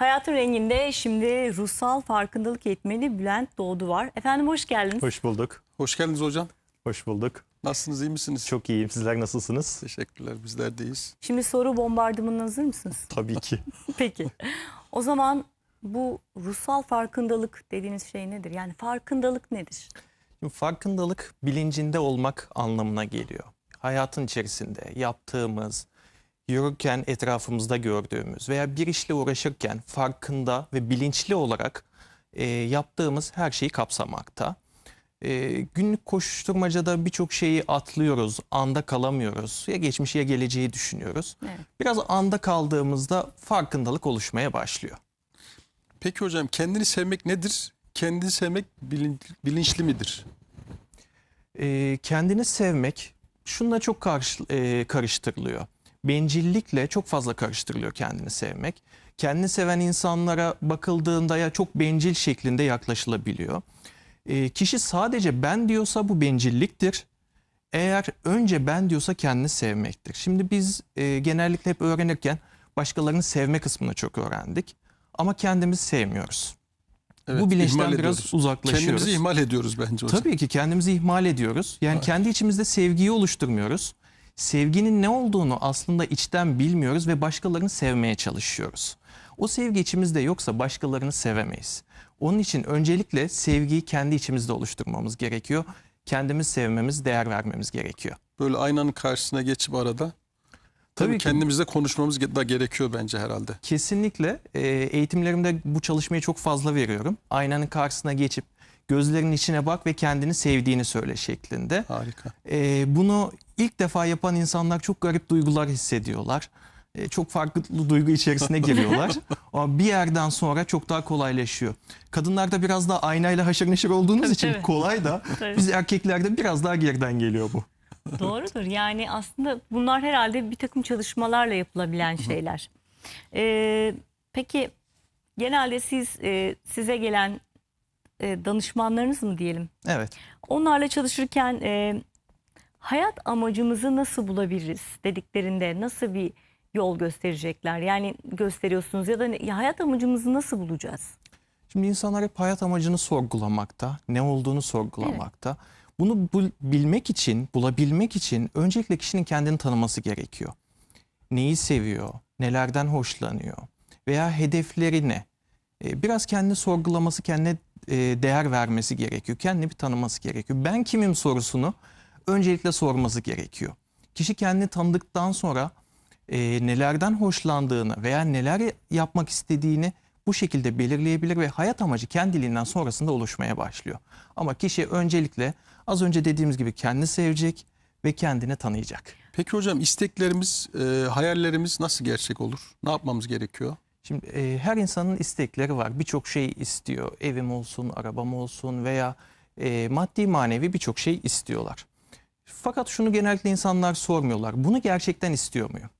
Hayatın renginde şimdi ruhsal farkındalık eğitmeni Bülent Doğdu var. Efendim hoş geldiniz. Hoş bulduk. Hoş geldiniz hocam. Hoş bulduk. Nasılsınız, iyi misiniz? Çok iyiyim. Sizler nasılsınız? teşekkürler. Bizler deyiz. Şimdi soru bombardımanına hazır mısınız? Tabii ki. Peki. O zaman bu ruhsal farkındalık dediğiniz şey nedir? Yani farkındalık nedir? Şimdi farkındalık bilincinde olmak anlamına geliyor. Hayatın içerisinde yaptığımız, yürürken etrafımızda gördüğümüz veya bir işle uğraşırken farkında ve bilinçli olarak e, yaptığımız her şeyi kapsamakta. E, günlük koşuşturmacada birçok şeyi atlıyoruz, anda kalamıyoruz. Ya geçmişi ya geleceği düşünüyoruz. Evet. Biraz anda kaldığımızda farkındalık oluşmaya başlıyor. Peki hocam kendini sevmek nedir? Kendini sevmek bilin- bilinçli midir? e, kendini sevmek şununla çok karşı, e, karıştırılıyor. Bencillikle çok fazla karıştırılıyor kendini sevmek. Kendini seven insanlara bakıldığında ya çok bencil şeklinde yaklaşılabiliyor. E, kişi sadece ben diyorsa bu bencilliktir. Eğer önce ben diyorsa kendini sevmektir. Şimdi biz e, genellikle hep öğrenirken başkalarını sevme kısmını çok öğrendik. Ama kendimizi sevmiyoruz. Evet, bu bilinçten biraz uzaklaşıyoruz. Kendimizi ihmal ediyoruz bence hocam. Tabii ki kendimizi ihmal ediyoruz. Yani Evet. kendi içimizde sevgiyi oluşturmuyoruz. Sevginin ne olduğunu aslında içten bilmiyoruz ve başkalarını sevmeye çalışıyoruz. O sevgi içimizde yoksa başkalarını sevemeyiz. Onun için öncelikle sevgiyi kendi içimizde oluşturmamız gerekiyor. Kendimiz sevmemiz, değer vermemiz gerekiyor. Böyle aynanın karşısına geçip arada tabii, Tabii ki. kendimizle konuşmamız da gerekiyor bence herhalde. Kesinlikle e, eğitimlerimde bu çalışmayı çok fazla veriyorum. Aynanın karşısına geçip gözlerinin içine bak ve kendini sevdiğini söyle şeklinde. Harika. Ee, bunu ilk defa yapan insanlar çok garip duygular hissediyorlar. Ee, çok farklı duygu içerisine giriyorlar. Ama bir yerden sonra çok daha kolaylaşıyor. Kadınlarda biraz daha aynayla haşır neşir olduğumuz Tabii, için tabii. kolay da Tabii. biz erkeklerde biraz daha geriden geliyor bu. Doğrudur. Yani aslında bunlar herhalde bir takım çalışmalarla yapılabilen şeyler. Ee, peki genelde siz e, size gelen e, danışmanlarınız mı diyelim? Evet. Onlarla çalışırken e, hayat amacımızı nasıl bulabiliriz dediklerinde nasıl bir yol gösterecekler? Yani gösteriyorsunuz ya da ne- ya hayat amacımızı nasıl bulacağız? Şimdi insanlar hep hayat amacını sorgulamakta, ne olduğunu sorgulamakta. Bunu bul- bilmek için, bulabilmek için öncelikle kişinin kendini tanıması gerekiyor. Neyi seviyor, nelerden hoşlanıyor veya hedefleri ne? Ee, Biraz kendini sorgulaması, kendine e, değer vermesi gerekiyor. Kendini bir tanıması gerekiyor. Ben kimim sorusunu öncelikle sorması gerekiyor. Kişi kendini tanıdıktan sonra e, nelerden hoşlandığını veya neler yapmak istediğini bu şekilde belirleyebilir ve hayat amacı kendiliğinden sonrasında oluşmaya başlıyor. Ama kişi öncelikle az önce dediğimiz gibi kendini sevecek ve kendini tanıyacak. Peki hocam isteklerimiz, e, hayallerimiz nasıl gerçek olur? Ne yapmamız gerekiyor? Şimdi e, her insanın istekleri var. Birçok şey istiyor. Evim olsun, arabam olsun veya e, maddi manevi birçok şey istiyorlar. Fakat şunu genellikle insanlar sormuyorlar. Bunu gerçekten istiyor muyum?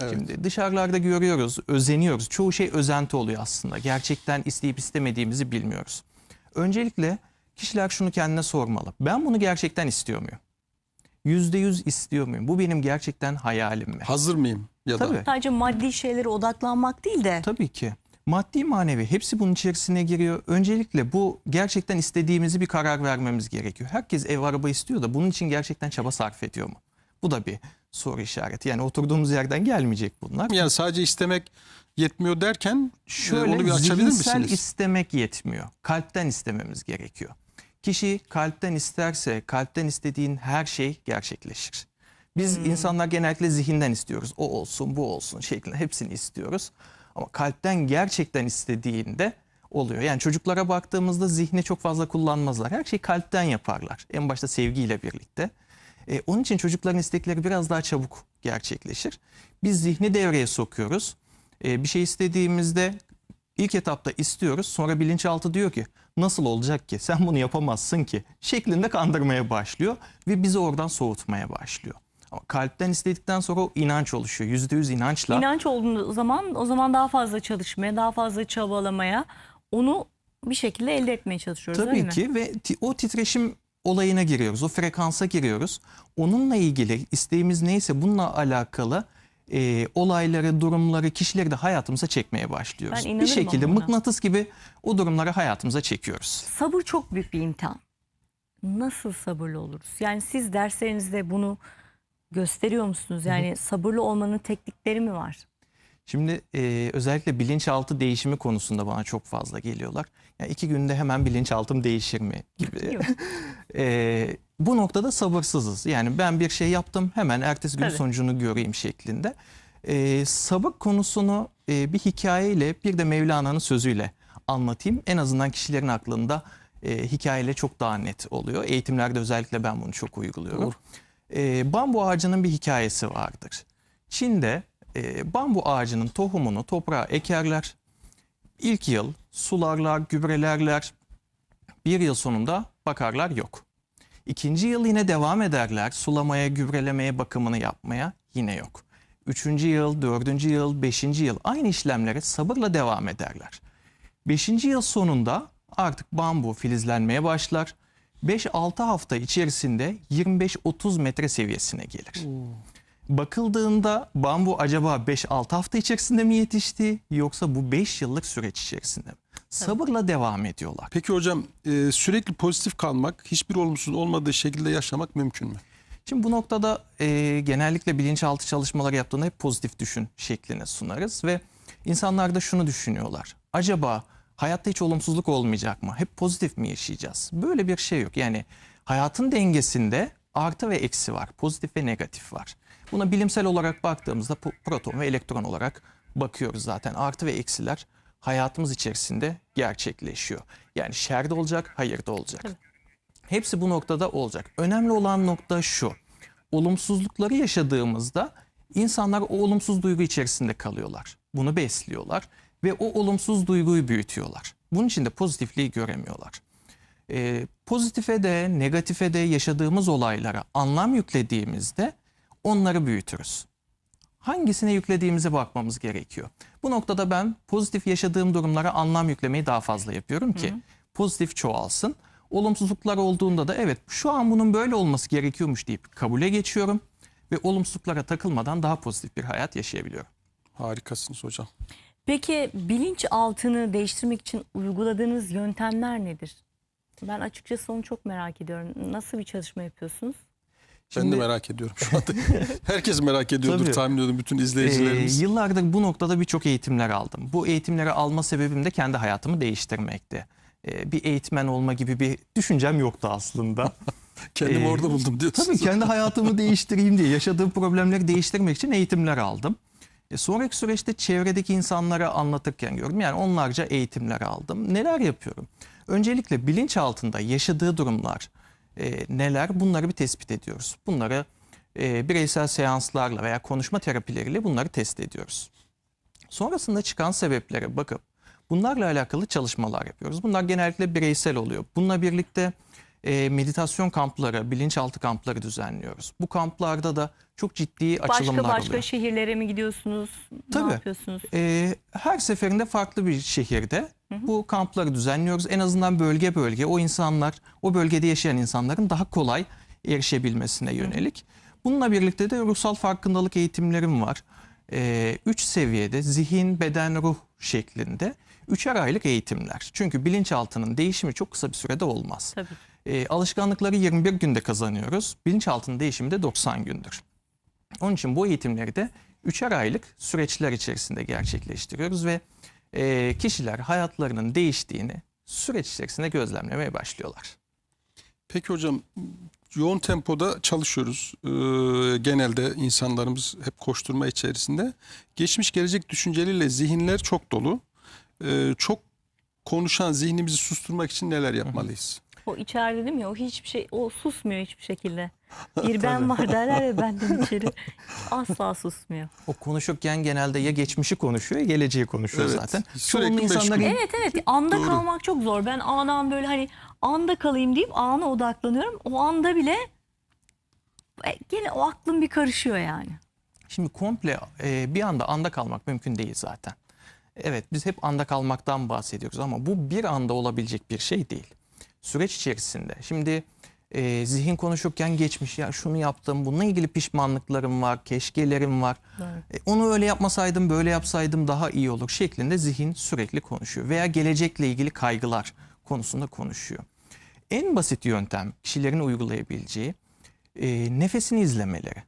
Evet. Şimdi dışarılarda görüyoruz, özeniyoruz. Çoğu şey özenti oluyor aslında. Gerçekten isteyip istemediğimizi bilmiyoruz. Öncelikle kişiler şunu kendine sormalı. Ben bunu gerçekten istiyor muyum? Yüzde yüz istiyor muyum? Bu benim gerçekten hayalim mi? Hazır mıyım? Ya Tabii. da Sadece maddi şeylere odaklanmak değil de Tabii ki. Maddi manevi hepsi bunun içerisine giriyor. Öncelikle bu gerçekten istediğimizi bir karar vermemiz gerekiyor. Herkes ev araba istiyor da bunun için gerçekten çaba sarf ediyor mu? Bu da bir soru işareti. Yani oturduğumuz yerden gelmeyecek bunlar. yani sadece istemek yetmiyor derken Şöyle onu bir açabilir zihinsel misiniz? istemek yetmiyor. Kalpten istememiz gerekiyor. Kişi kalpten isterse kalpten istediğin her şey gerçekleşir. Biz insanlar genellikle zihinden istiyoruz. O olsun, bu olsun şeklinde hepsini istiyoruz. Ama kalpten gerçekten istediğinde oluyor. Yani çocuklara baktığımızda zihni çok fazla kullanmazlar. Her şeyi kalpten yaparlar. En başta sevgiyle birlikte. E, onun için çocukların istekleri biraz daha çabuk gerçekleşir. Biz zihni devreye sokuyoruz. E, bir şey istediğimizde ilk etapta istiyoruz. Sonra bilinçaltı diyor ki nasıl olacak ki sen bunu yapamazsın ki şeklinde kandırmaya başlıyor ve bizi oradan soğutmaya başlıyor. Ama kalpten istedikten sonra o inanç oluşuyor. Yüzde yüz inançla. İnanç olduğu zaman o zaman daha fazla çalışmaya, daha fazla çabalamaya, onu bir şekilde elde etmeye çalışıyoruz değil Tabii mi? ki ve ti- o titreşim olayına giriyoruz. O frekansa giriyoruz. Onunla ilgili isteğimiz neyse bununla alakalı e, olayları, durumları, kişileri de hayatımıza çekmeye başlıyoruz. Ben bir şekilde ona. mıknatıs gibi o durumları hayatımıza çekiyoruz. Sabır çok büyük bir imtihan. Nasıl sabırlı oluruz? Yani siz derslerinizde bunu gösteriyor musunuz? Yani sabırlı olmanın teknikleri mi var? Şimdi e, özellikle bilinçaltı değişimi konusunda bana çok fazla geliyorlar. Yani iki günde hemen bilinçaltım değişir mi gibi. E, bu noktada sabırsızız. Yani ben bir şey yaptım hemen ertesi gün Tabii. sonucunu göreyim şeklinde. E, sabır konusunu e, bir hikayeyle bir de Mevlana'nın sözüyle anlatayım. En azından kişilerin aklında e, hikayeyle çok daha net oluyor. Eğitimlerde özellikle ben bunu çok uyguluyorum. Doğru. E, bambu ağacının bir hikayesi vardır. Çin'de e, bambu ağacının tohumunu toprağa ekerler. İlk yıl sularlar, gübrelerler. Bir yıl sonunda bakarlar yok. İkinci yıl yine devam ederler. Sulamaya, gübrelemeye, bakımını yapmaya yine yok. Üçüncü yıl, dördüncü yıl, beşinci yıl aynı işlemlere sabırla devam ederler. Beşinci yıl sonunda artık bambu filizlenmeye başlar. 5-6 hafta içerisinde 25-30 metre seviyesine gelir. Bakıldığında bambu acaba 5-6 hafta içerisinde mi yetişti yoksa bu 5 yıllık süreç içerisinde mi? Sabırla devam ediyorlar. Peki hocam e, sürekli pozitif kalmak, hiçbir olumsuz olmadığı şekilde yaşamak mümkün mü? Şimdi bu noktada e, genellikle bilinçaltı çalışmaları yaptığında hep pozitif düşün şeklini sunarız ve insanlar da şunu düşünüyorlar. Acaba hayatta hiç olumsuzluk olmayacak mı? Hep pozitif mi yaşayacağız? Böyle bir şey yok. Yani hayatın dengesinde artı ve eksi var. Pozitif ve negatif var. Buna bilimsel olarak baktığımızda proton ve elektron olarak bakıyoruz zaten. Artı ve eksiler hayatımız içerisinde gerçekleşiyor. Yani şer de olacak, hayır da olacak. Hepsi bu noktada olacak. Önemli olan nokta şu. Olumsuzlukları yaşadığımızda insanlar o olumsuz duygu içerisinde kalıyorlar. Bunu besliyorlar ve o olumsuz duyguyu büyütüyorlar. Bunun için de pozitifliği göremiyorlar. Ee, pozitife de negatife de yaşadığımız olaylara anlam yüklediğimizde onları büyütürüz. Hangisine yüklediğimize bakmamız gerekiyor. Bu noktada ben pozitif yaşadığım durumlara anlam yüklemeyi daha fazla yapıyorum ki pozitif çoğalsın. Olumsuzluklar olduğunda da evet şu an bunun böyle olması gerekiyormuş deyip kabule geçiyorum ve olumsuzluklara takılmadan daha pozitif bir hayat yaşayabiliyorum. Harikasınız hocam. Peki bilinçaltını değiştirmek için uyguladığınız yöntemler nedir? Ben açıkçası onu çok merak ediyorum. Nasıl bir çalışma yapıyorsunuz? Ben Şimdi- de merak ediyorum şu anda. Herkes merak ediyordur Tabii. tahmin ediyorum bütün Ee, izleyicilerimiz. yıllardır bu noktada birçok eğitimler aldım. Bu eğitimleri alma sebebim de kendi hayatımı değiştirmekti. Ee, bir eğitmen olma gibi bir düşüncem yoktu aslında. Kendimi Ee, orada buldum diyorsunuz. Tabii kendi hayatımı değiştireyim diye yaşadığım problemleri değiştirmek için eğitimler aldım. E, sonraki süreçte çevredeki insanlara anlatırken gördüm. Yani onlarca eğitimler aldım. Neler yapıyorum? Öncelikle bilinç altında yaşadığı durumlar e, neler bunları bir tespit ediyoruz. Bunları e, bireysel seanslarla veya konuşma terapileriyle bunları test ediyoruz. Sonrasında çıkan sebeplere bakıp bunlarla alakalı çalışmalar yapıyoruz. Bunlar genellikle bireysel oluyor. Bununla birlikte e, meditasyon kampları, bilinçaltı kampları düzenliyoruz. Bu kamplarda da çok ciddi açılımlar Başka başka oluyor. şehirlere mi gidiyorsunuz? Tabii. Ne yapıyorsunuz? E, her seferinde farklı bir şehirde bu kampları düzenliyoruz. En azından bölge bölge o insanlar, o bölgede yaşayan insanların daha kolay erişebilmesine yönelik. Bununla birlikte de ruhsal farkındalık eğitimlerim var. E, üç seviyede zihin, beden, ruh şeklinde üçer aylık eğitimler. Çünkü bilinçaltının değişimi çok kısa bir sürede olmaz. Tabii. E, alışkanlıkları 21 günde kazanıyoruz. Bilinçaltının değişimi de 90 gündür. Onun için bu eğitimleri de üçer aylık süreçler içerisinde gerçekleştiriyoruz ve e, kişiler hayatlarının değiştiğini süreç içerisinde gözlemlemeye başlıyorlar. Peki hocam yoğun tempoda çalışıyoruz. Ee, genelde insanlarımız hep koşturma içerisinde. Geçmiş gelecek düşünceleriyle zihinler çok dolu. Ee, çok konuşan zihnimizi susturmak için neler yapmalıyız? O içeride değil mi? O hiçbir şey, o susmuyor hiçbir şekilde. Bir ben var derler ya benden içeri. Asla susmuyor. O konuşurken genelde ya geçmişi konuşuyor ya geleceği konuşuyor Evet, zaten. sürekli Çoğunluğu insanların meşgul. Evet evet anda Doğru. kalmak çok zor. Ben anan böyle hani anda kalayım deyip ana odaklanıyorum. O anda bile e, gene o aklım bir karışıyor yani. Şimdi komple e, bir anda anda kalmak mümkün değil zaten. Evet biz hep anda kalmaktan bahsediyoruz ama bu bir anda olabilecek bir şey değil. Süreç içerisinde. Şimdi e, zihin konuşurken geçmiş ya şunu yaptım bununla ilgili pişmanlıklarım var, keşkelerim var. Evet. E, onu öyle yapmasaydım böyle yapsaydım daha iyi olur şeklinde zihin sürekli konuşuyor. Veya gelecekle ilgili kaygılar konusunda konuşuyor. En basit yöntem kişilerin uygulayabileceği e, nefesini izlemeleri.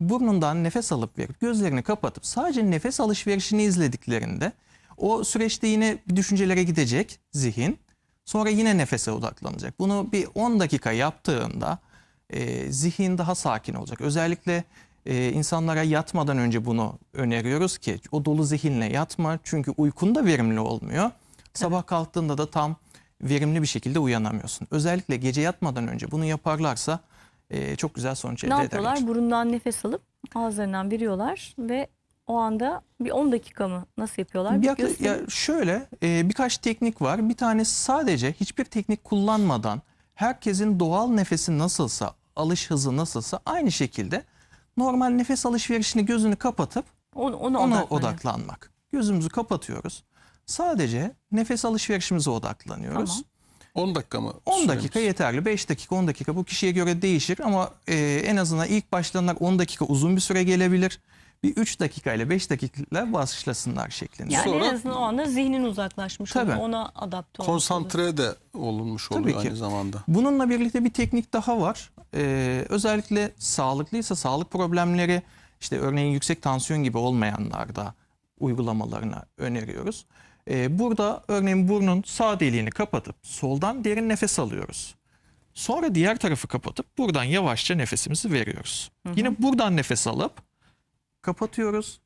Burnundan nefes alıp verip gözlerini kapatıp sadece nefes alışverişini izlediklerinde o süreçte yine düşüncelere gidecek zihin. Sonra yine nefese odaklanacak. Bunu bir 10 dakika yaptığında e, zihin daha sakin olacak. Özellikle e, insanlara yatmadan önce bunu öneriyoruz ki o dolu zihinle yatma. Çünkü uykun da verimli olmuyor. Sabah kalktığında da tam verimli bir şekilde uyanamıyorsun. Özellikle gece yatmadan önce bunu yaparlarsa e, çok güzel sonuç elde Ne ederler. yapıyorlar? Burundan nefes alıp ağızlarından veriyorlar ve o anda bir 10 dakika mı nasıl yapıyorlar? Bir Yakla- ya şöyle e, birkaç teknik var. Bir tanesi sadece hiçbir teknik kullanmadan herkesin doğal nefesi nasılsa, alış hızı nasılsa aynı şekilde normal nefes alışverişini gözünü kapatıp Onu, ona, ona odaklanın. odaklanmak. Gözümüzü kapatıyoruz. Sadece nefes alışverişimize odaklanıyoruz. Tamam. 10 dakika mı? 10 süremiz? dakika yeterli. 5 dakika 10 dakika bu kişiye göre değişir ama e, en azından ilk başlayanlar 10 dakika uzun bir süre gelebilir. Bir 3 dakika ile 5 dakikayla başlasınlar şeklinde. Yani Sonra- en azından o anda zihnin uzaklaşmış Tabii. oluyor. Ona adapte olmuş oluyor. Konsantre de olunmuş Tabii oluyor ki. aynı zamanda. Bununla birlikte bir teknik daha var. Ee, özellikle sağlıklıysa sağlık problemleri işte örneğin yüksek tansiyon gibi olmayanlarda uygulamalarını öneriyoruz. Ee, burada örneğin burnun sağ deliğini kapatıp soldan derin nefes alıyoruz. Sonra diğer tarafı kapatıp buradan yavaşça nefesimizi veriyoruz. Yine buradan nefes alıp kapatıyoruz.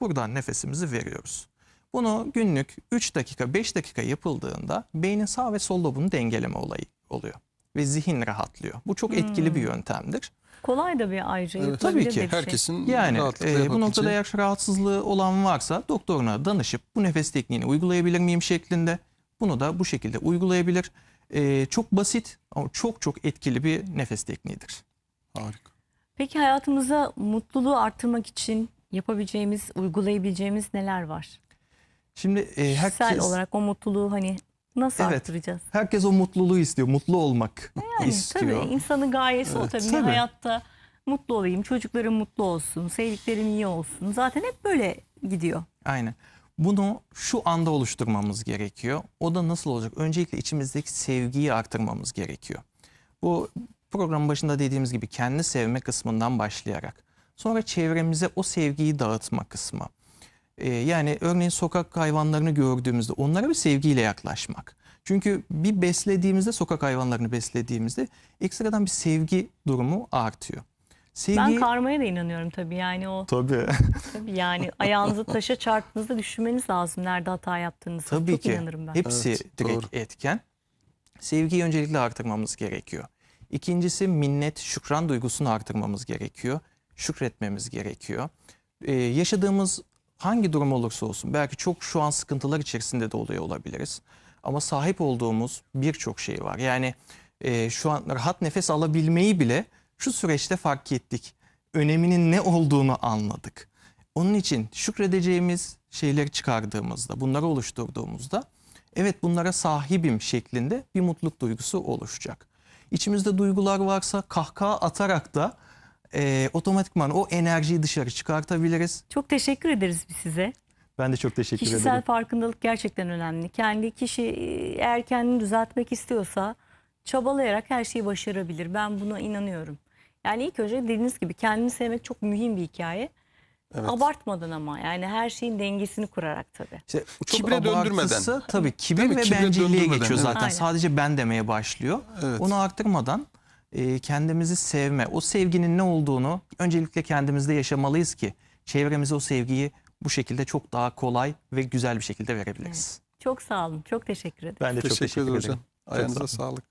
Buradan nefesimizi veriyoruz. Bunu günlük 3 dakika 5 dakika yapıldığında beynin sağ ve sol lobunu dengeleme olayı oluyor. Ve zihin rahatlıyor. Bu çok etkili bir yöntemdir. Kolay da bir ayrıca Evet. Tabii ki. şey. Herkesin Yani rahatlıkla e, bu noktada eğer rahatsızlığı olan varsa doktoruna danışıp bu nefes tekniğini uygulayabilir miyim şeklinde bunu da bu şekilde uygulayabilir. E, çok basit ama çok çok etkili bir nefes tekniğidir. Harika. Peki hayatımıza mutluluğu arttırmak için yapabileceğimiz, uygulayabileceğimiz neler var? Şimdi e, Kişisel herkes olarak o mutluluğu hani nasıl Evet. arttıracağız? herkes o mutluluğu istiyor, mutlu olmak Yani istiyor. tabii insanın gayesi o tabii. tabii. Hayatta mutlu olayım, çocuklarım mutlu olsun, sevdiklerim iyi olsun. Zaten hep böyle gidiyor. Aynen. Bunu şu anda oluşturmamız gerekiyor. O da nasıl olacak? Öncelikle içimizdeki sevgiyi artırmamız gerekiyor. Bu programın başında dediğimiz gibi kendi sevme kısmından başlayarak. Sonra çevremize o sevgiyi dağıtma kısmı. Ee, yani örneğin sokak hayvanlarını gördüğümüzde onlara bir sevgiyle yaklaşmak. Çünkü bir beslediğimizde sokak hayvanlarını beslediğimizde ekstradan bir sevgi durumu artıyor. Sevgi Ben karmaya da inanıyorum tabii. Yani o tabii. tabii yani ayağınızı taşa çarptığınızda düşünmeniz lazım nerede hata yaptığınızı. Tabii Çok ki. inanırım ben. Hepsi Evet, direkt doğru. etken. Sevgiyi öncelikle artırmamız gerekiyor. İkincisi minnet, şükran duygusunu artırmamız gerekiyor. Şükretmemiz gerekiyor. Ee, yaşadığımız hangi durum olursa olsun belki çok şu an sıkıntılar içerisinde de oluyor olabiliriz. Ama sahip olduğumuz birçok şey var. Yani e, şu an rahat nefes alabilmeyi bile şu süreçte fark ettik. Öneminin ne olduğunu anladık. Onun için şükredeceğimiz şeyleri çıkardığımızda, bunları oluşturduğumuzda evet bunlara sahibim şeklinde bir mutluluk duygusu oluşacak. İçimizde duygular varsa kahkaha atarak da e, otomatikman o enerjiyi dışarı çıkartabiliriz. Çok teşekkür ederiz biz size. Ben de çok teşekkür Kişisel ederim. farkındalık gerçekten önemli. Kendi kişi e, eğer kendini düzeltmek istiyorsa çabalayarak her şeyi başarabilir. Ben buna inanıyorum. Yani ilk önce dediğiniz gibi kendini sevmek çok mühim bir hikaye. Evet. Abartmadan ama yani her şeyin dengesini kurarak tabii. İşte çok Kibre döndürmeden. Tabii kibir ve Kibre bencilliğe geçiyor evet. zaten. Aynen. Sadece ben demeye başlıyor. Evet. Onu arttırmadan e, kendimizi sevme, o sevginin ne olduğunu öncelikle kendimizde yaşamalıyız ki çevremize o sevgiyi bu şekilde çok daha kolay ve güzel bir şekilde verebiliriz. Çok sağ olun. Çok teşekkür ederim. Ben de çok Teşekkür teşekkür ederim hocam. Ayağınıza sağlık.